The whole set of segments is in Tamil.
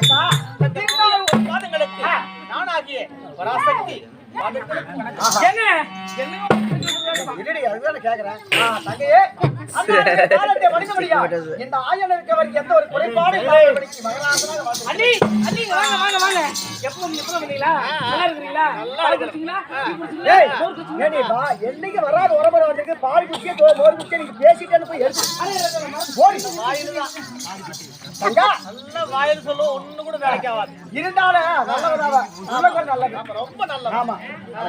திருநாள் பாதங்களுக்கு நானாகிய பராசக்தி இந்த ஆயன் இருக்கவருக்கு எந்த ஒரு குறைபாடும் அண்ணி வாங்க வாங்க வாங்க. எப்போ எப்போ வந்தீங்களா? நல்லா இருக்கிறீங்களா? நல்லா இருக்கீங்களா என்னைக்கு வராத உறவுற வந்திருக்கு, பால் குடிக்க, மோர் குடிக்க, நீங்க பேசிட்டேன்னு போய் எடுத்து. தங்கா, நல்ல வாயில் சொல்லுவோம் ஒண்ணு கூட வேலைக்கு ஆகாது இருந்தாலும் நல்லவன். நம்ம ரொம்ப நல்ல ஆமா.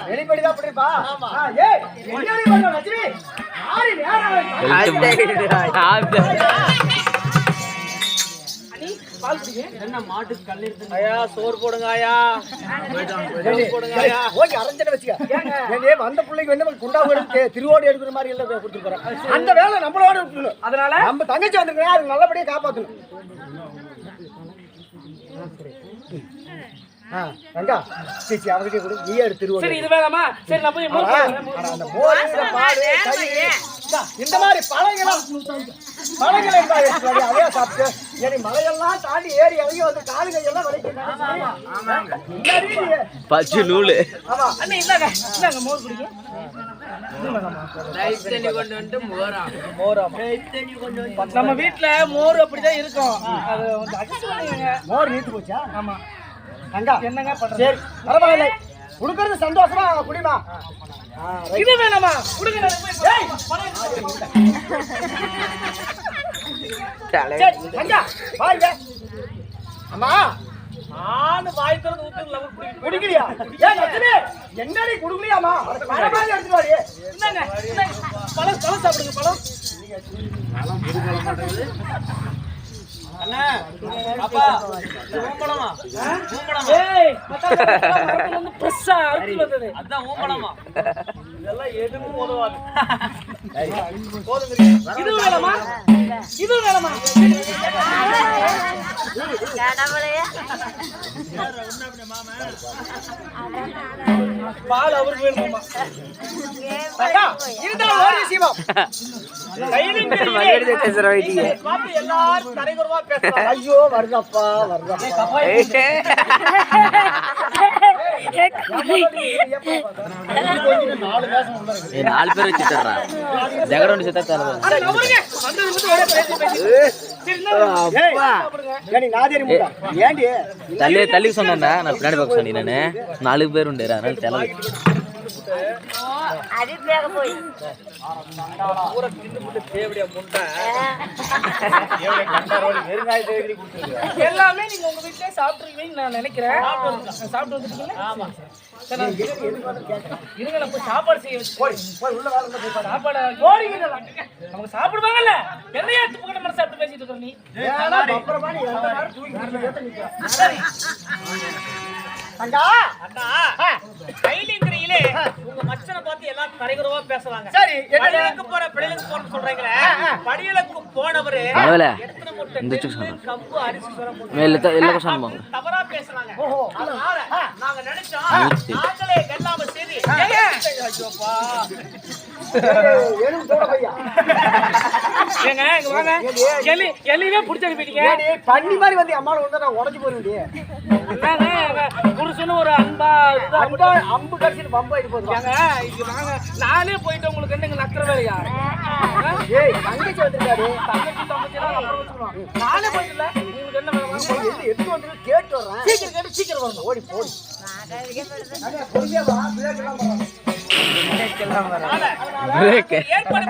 வெளிப்படைதான் அப்படி இருப்பா. ஆ, ஏய், என்னடி பண்ண, லட்சுமி? ஆறு நேரம். அண்ணி பால் குடிங்க ஐயா சோறு போடுங்க ஐயா போடுங்க ஐயா. ஓகே, அரைஞ்சதை வச்சுக்க. ஏண்டி, வந்த பிள்ளைக்கு வந்து குண்டா எடுத்து திருவோடு எடுக்கிற மாதிரி எல்லாம் கொடுத்துருக்கோம் அந்த வேலை நம்மளோட அதனால நம்ம தங்கச்சி வந்திருக்கா அது நல்லபடியா காப்பாத்தணும் ஆ, தங்கா சீச்சி அவர்கிட்ட கொடு திருவோடு சரி இது வேணாமா சரி நான் போய் அந்த இந்த மாதிரி பழங்களை அதையே சாப்பிட்டு ஏடி மலையெல்லாம் தாண்டி ஏறி இறங்கி வந்து காலு கையெல்லாம் வலிக்கும் பச்சை நூலு. ஆமா. அண்ணி இந்தாங்க இந்தாங்க மோர் குடிங்க. நம்ம வீட்ல மோர் அப்படிதான் இருக்கும். அது. மோர் நீத்து போச்சா? ஆமா. என்னங்க பண்றது? பரவாயில்லை. கொடுக்கறது சந்தோஷமா? குடிமா. இது வேணாமா? கொடுங்க அம்மா ஆணு வாய் திறந்து ஊத்துக்கு லவர் குடிக்கலையா ஏன் லட்சுமி என்னடி குடுக்கலையாமா பரவாயில்ல எடுத்துட்டு வாடி இந்தாங்க பழம் பழம் சாப்பிடுங்க பழம் அண்ணா அப்பா ஊம்பளமா ஊம்பளமா ஏய் மரத்துல வந்து ஃப்ரெஷ்ஷா அறுத்து வந்தது அதான் ஊம்பளமா இதெல்லாம் எதுவும் உதவாது இது வேணாமா இது வேணாமா பால் வேணுமாமா தங்கா இருந்தாலும் ஓடி சீவம் எல்லாரும் தரைகுறவா பேசுறாங்க. ஐயோ வருதப்பா வருதப்பா. நாலு பேர் வச்சு தர்றான் ஜெகடோண்டி செத்தா ஏண்டி தள்ளி தள்ளி சொன்னேன்னா நான் பின்னாடி பார்க்க சொன்னேன் நாலு பேர் உண்டு அதனால ஊரை தின்னு போட்டு தேவடியா முண்டை. எல்லாமே நீங்க உங்க வீட்லயே சாப்பிட்டுருவீங்கன்னு நான் நினைக்கிறேன். சாப்பிட்டு வந்துட்டீங்களா? ஆமா. இருங்க நான் போய் சாப்பாடு செய்ய. சாப்பாடு. அவங்க சாப்பிடுவாங்கல்ல. என்னையா துப்புக்கிட்ட மனசு சாப்பிட்டு பேசிட்டு இருக்க நீ. அப்புறமா நீ தங்கா அண்ணா கைலிங்கிரியிலே உங்க மச்சனை பார்த்து எல்லாரும் தரைகுறவா பேசுறாங்க சரி என்ன படியலுக்கு போற பிள்ளைகளுக்கு போறன்னு சொல்றீங்களே? படியலுக்கு போனவரு அளவில் எத்தனை மூட்டை இந்த. கம்பு அரிசி சொல்ல கொஸ்டான் போங்க தவறா பேசுறாங்க. அதனால நாங்க நினைச்சோம். நாங்களே வெள்ளாம சரி ஐயோப்பா. எலும்பு தோட பையா ஏங்க இங்க வாங்க. எலி எலிவே பிடிச்சி அனுப்பிட்டீங்க ஏடி பண்ணி மாதிரி வந்து அம்மாவை வந்து நான் உடஞ்சு போயிருந்தே என்னங்க எங்க புருஷனு ஒரு அன்பா அன்பா அம்பு கடிச்சிட்டு பம்பாயிட்டு போதும்? ஏங்க இங்க வாங்க நானே போயிட்டு உங்களுக்கு என்ன நக்கிற வேலையா? ஏய் தங்கச்சி வந்திருக்காரு. தங்கச்சி அப்புறம் வச்சுக்கலாம் நானே போயிட்டுல உங்களுக்கு என்ன போலாம். எது வந்து கேட்டு வர்றேன். சீக்கிரம் கேட்டு சீக்கிரம் வரணும் ஓடி போடி. பிரேக் எல்லாம் ஏற்பாடு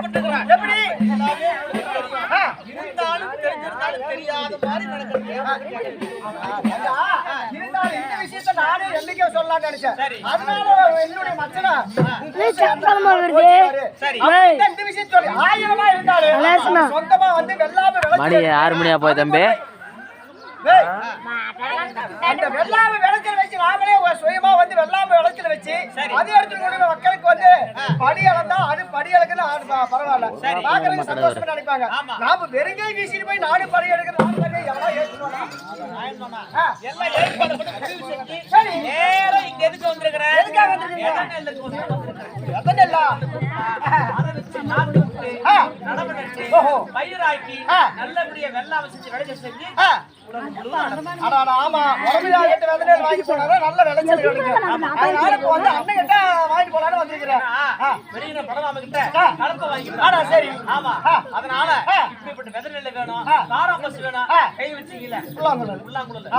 எப்படி? ஆ, இருந்தாலும் தெரிஞ்சிருந்தாலும் தெரியாத மாதிரி நடக்கிறது தங்கா, இருந்தாலும் இந்த விஷயத்தை நானே என்னைக்கோ சொல்லலாம்னு நினைச்சேன். அதனால என்னுடைய மச்சனை இந்த விஷயத்தை சொல்லி, ஆயிரமா இருந்தாலும் சொந்தமா வந்து வெள்ளாமை மணி ஆறு மணியா போய் தம்பி? அந்த வெள்ளாமை விளைச்சல் வச்சு நாமளே சுயமா வந்து வெள்ளாமை விளைச்சல் வச்சு அதே இடத்துல கொண்டு போய் மக்களுக்கு வந்து படி அளந்தா அது படி அளக்குன்னு பரவாயில்ல. பாக்குறதுக்கு சந்தோஷமா நினைப்பாங்க. நாம வெறுங்கை வீசிட்டு போய் நாடு படி எடுக்கிற நாடு படி ஏற்றுவாங்க சரி. இங்க எதுக்கு வந்திருக்கிறேன் எதுக்காக வந்திருக்கீங்க? எதனல்லுக்கு ஆ. நடவு நட்டு, ஓஹோ. பயிராக்கி. நல்லபடியா வெள்ளாமை செஞ்சு விளைச்சல் செஞ்சு ஆமா உடம்புல கட்டு விதையில வாங்கி போனாதான் நல்ல விளைச்சல் கிடைக்கும் அதனால இப்ப வந்து அண்ணன் கிட்ட வாங்கிட்டு போலான்னு வந்திருக்கிறேன் ஆ. வெளியில பரவாம கிட்ட ஆ. கலப்பை ஆடா சரி ஆமா. அதனால. இப்படிப்பட்ட வெதர் நெல்லு வேணும். காரம் பஸ் வேணும். கை வச்சீங்கல்ல உள்ளாங்குழல். உள்ளாங்குழல்.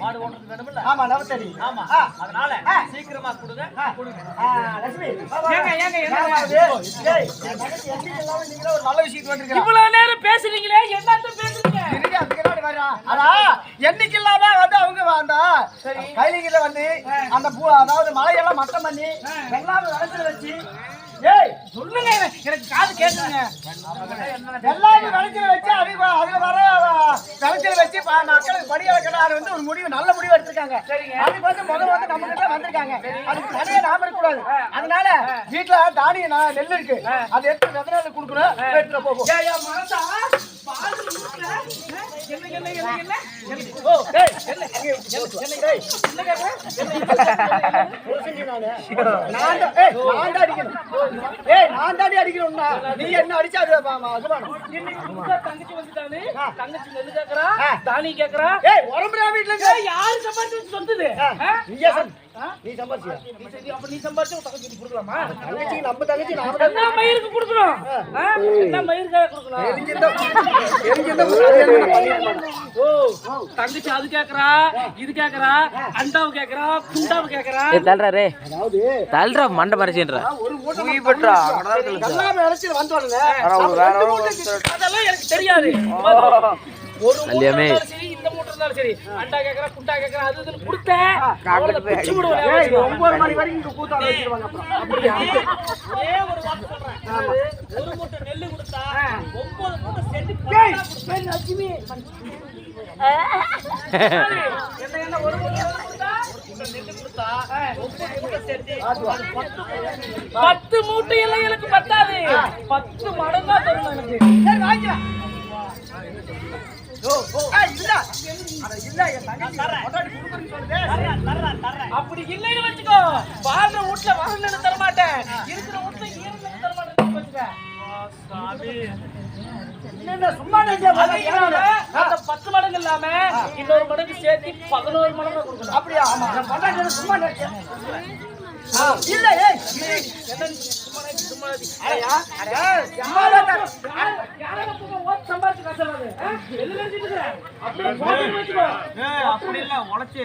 மாடு ஓட்டுறது வேணும்ல ஆமா நவத்தடி ஆமா. அதனால. சீக்கிரமா கொடுங்க கொடுங்க லட்சுமி. ஏங்க, ஏங்க, என்ன? இவ்வளவு நேரம் பேசுறீங்களே என்னத்த பேசுறீங்க? எண்ணிக்கை இல்லாம வந்து அவங்க அந்த கைலிங்கிட்ட வந்து அந்த பூ அதாவது மலையெல்லாம் மட்டம் பண்ணி வெள்ளாமை விளைச்சல் வச்சு ஏய் சொல்லுங்க எனக்கு காது கேட்குங்க எல்லாமே விளைச்சல் வச்சு அது அதுல வர விளைச்சல் வச்சு மக்களுக்கு படி இழக்கிறாரு வந்து ஒரு முடிவு நல்ல முடிவு எடுத்திருக்காங்க. அதுக்கு வந்து முதல்ல வந்து நம்ம கிட்ட வந்திருக்காங்க. அதுக்கு தனியா நாம இருக்கக்கூடாது. அதனால வீட்டுல தானியம் நா- நெல் இருக்கு. அதை எடுத்து விதனால கொடுக்கணும். எடுத்துட்டு அடிக்கணும்னா, நீ என்ன அடிச்சா அது தங்கச்சி வந்துட்டானு தங்கச்சி நெல்லு கேக்குறா. தானி கேக்குறா ஏய், வீட்டுல யாரு சம்பாதிச்சு சொந்தது? நீ அப்ப கொடுக்கலாமா? தங்கச்சி, நம்ம தங்கச்சி நாம என்ன மயிருக்கு கொடுக்கணும்? என்ன கொடுக்கணும். ஓ தங்கச்சி அது கேக்குறா இது கேக்குறா அண்டாவை கேக்குறா குண்டாவை கேக்குறா. ஏ தள்ளுறா ரே அதாவது தள்ளுறா மண்டை மறைச்சின்றா ஒரு எல்லாமே ரெண்டு மூட்டை அதெல்லாம் எனக்கு தெரியாது. ஒரு. இருந்தாலும் சரி அண்டா கேக்குறா குண்டா கேக்குறா அது இதுன்னு கொடுத்தேன். ஒன்பது மணி வரைக்கும் இங்க கூத்தாட வச்சிருவாங்க அப்புறம். அப்படியா? ஒரே ஒரு வார்த்தை சொல்றேன். ஒரு மூட்டை நெல்லு கொடுத்தா ஒன்பது மூட்டை ஏய், லட்சுமி. என்ன என்ன ஒரு மூட்டை பத்து மூட்டை எல்லாம் எனக்கு பத்தாது. பத்து மடங்கா தரும் எனக்கு. அப்படி இல்லைன்னு வச்சுக்கோ. வாழ்ற வீட்டுல வாழ்ந்து தர மாட்டேன் இருக்கிற வீட்டுல ஈரந்து தர மாட்டேன் வச்சுக்க சாமி. என்னென்ன சும்மா நினைச்சா அது போதும். இல்லாம, அந்த பத்து மடங்கு இல்லாம இன்னொரு மடங்கு சேர்த்து பதினோரு மடங்கு கொடுக்கணும். அப்படியா? ஆமா. சும்மா இல்ல ஏய் சும்மா சும்மா நினைச்சிட்டு போட்டுன்னு வச்சுக்கோ. அப்படி இல்ல உழைச்சு.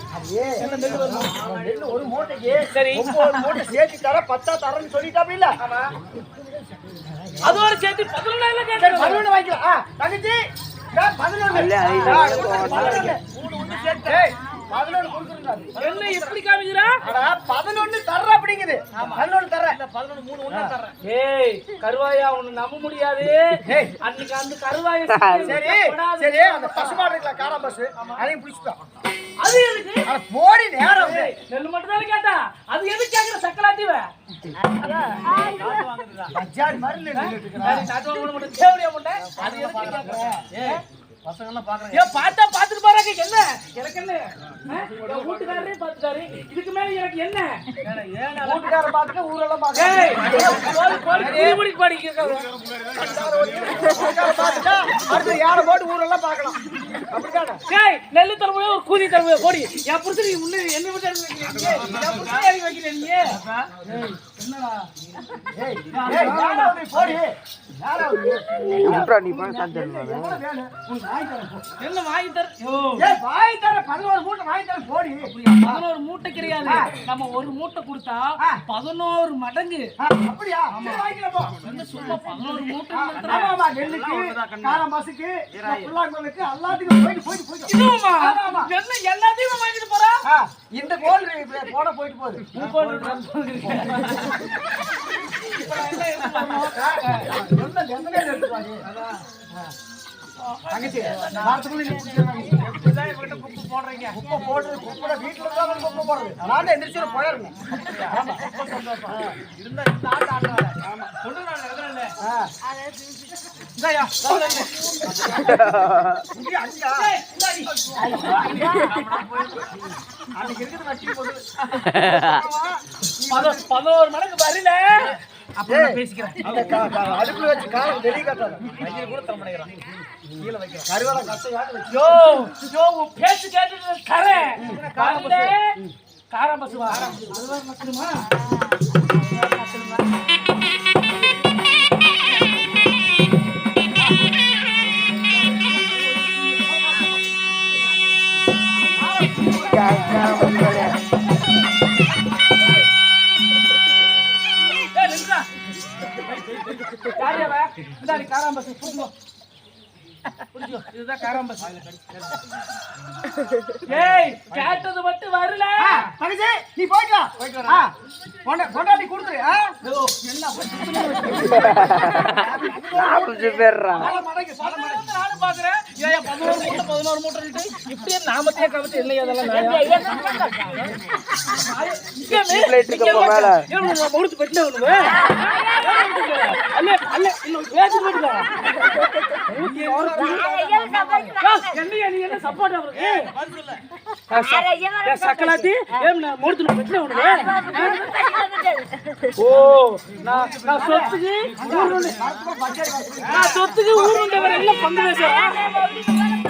ஒரு மூட்டைக்கு சரி. ஒன்பது மூட்டை சேர்த்து தர பத்தா தரேன்னு சொல்லிட்டாப்ல இல்ல? அதோட சேர்த்து பதினொன்னாயிரம் சரி, கேட்கணும். பதினொன்று வாங்கிக்கலாம் தங்கச்சி இதா, என்ன எப்படி காமிக்கிறா? அட, பதினொன்று தர்ற அப்படிங்குது. பதினொன்று தர்ற. பதினொன்று மூணு ஒண்ணா தர்றேன் ஏய் கருவாயா உன்னை நம்ப முடியாது. ஏய். அன்னைக்கு அந்த கருவாய சரி சரி அந்த பசுமாடு இருக்குல்ல காரம் பஸ் அதையும் பிடிச்சிட்டோம். அது எதுக்கு? போடி நேரம் நெல்லு மட்டும் தானே கேட்டா? அது எதுக்கு கேக்குற சக்கலாத்தீவ? பஜார் மாதிரி அது எதுக்கு கேக்குற? பசங்க எல்லாம் பாக்குறேன் ஏன் பார்த்தா பார்த்துட்டு பாருங்க என்ன? எனக்கு வீட்டுக்காரரே இதுக்கு மேல எனக்கு என்ன? பார்த்துட்டு ஊரெல்லாம் ஏய் பார்த்துட்டு கோழி கோழி குடி குடி பாடி கேட்காது வீட்டுக்காரர் பார்த்துட்டா அடுத்து யாரை போட்டு ஊரெல்லாம் பார்க்கலாம். அப்படித்தானே? ஏய் நெல்லு தரமுடியா ஒரு கூதி தரமுடியா போடி. என் புருஷன் முன்னே என்ன வைக்கிறீங்க பதினோரு மூட்டை வாங்கி தரேன் பதினோரு மூட்டை கிடையாது நம்ம ஒரு மூட்டை கொடுத்தா பதினோரு மடங்கு அப்படியா சும்மா பதினோரு மூட்டை போயிட்டு, போயிட்டு, எல்லாத்தையும் வாங்கிட்டு போறா இந்த கோல் போட போயிட்டு போகுது தங்கச்சி வாரத்துக்குள்ள போடுறீங்க குப்பை போடுறது குப்பை வீட்டுல இருந்தா குப்பை போடுறது நான் எந்திரிச்சு போயிடுறேன் ஆமா ரொம்ப சந்தோஷம் இருந்தா இந்த ஆட்ட ஆடுறாங்க ஆமா கொண்டு நான் எழுதுறேன் அன்னைக்கு இருக்குது வட்டி போட்டு பதினோரு மணிக்கு வரல. அப்புறம் பேசிக்கிறேன். அடுப்புல வச்சு காலம் வெளியே கட்டாத. கையில் கூட தர மாட்டேங்கிறான். கீழே வைக்கிறேன். கருவேலை கட்டையாட்டு வச்சு யோ யோ பேச்சு கேட்டு கரை. காரம்பசு. காரம்பசுவா? அதுதான் மக்களுமா ஏய் கேட்டது மட்டும் வரல தங்கச்சி நீ போயிட்டு வா வா கொடுத்துரு என்ன பாக்குறேன் ஏன் பதினோரு மூட்டை பதினோரு மூட்டை இப்படியே நாமத்தையே கவிட்டு இல்லை அதெல்லாம் முடிச்சு பெட்டில அல்ல அல்ல இன்னும் பேசி போட்டுக்கோ என்ன சப்போர்ட் அவருக்கு சக்கலாத்தி நான் மூடுத்து பெட்டில ஓ நான் நான் சொத்துக்கு ஊருண்டு நான் சொத்துக்கு ஊருண்டவர் எல்லாம் பங்கு பேசுறேன்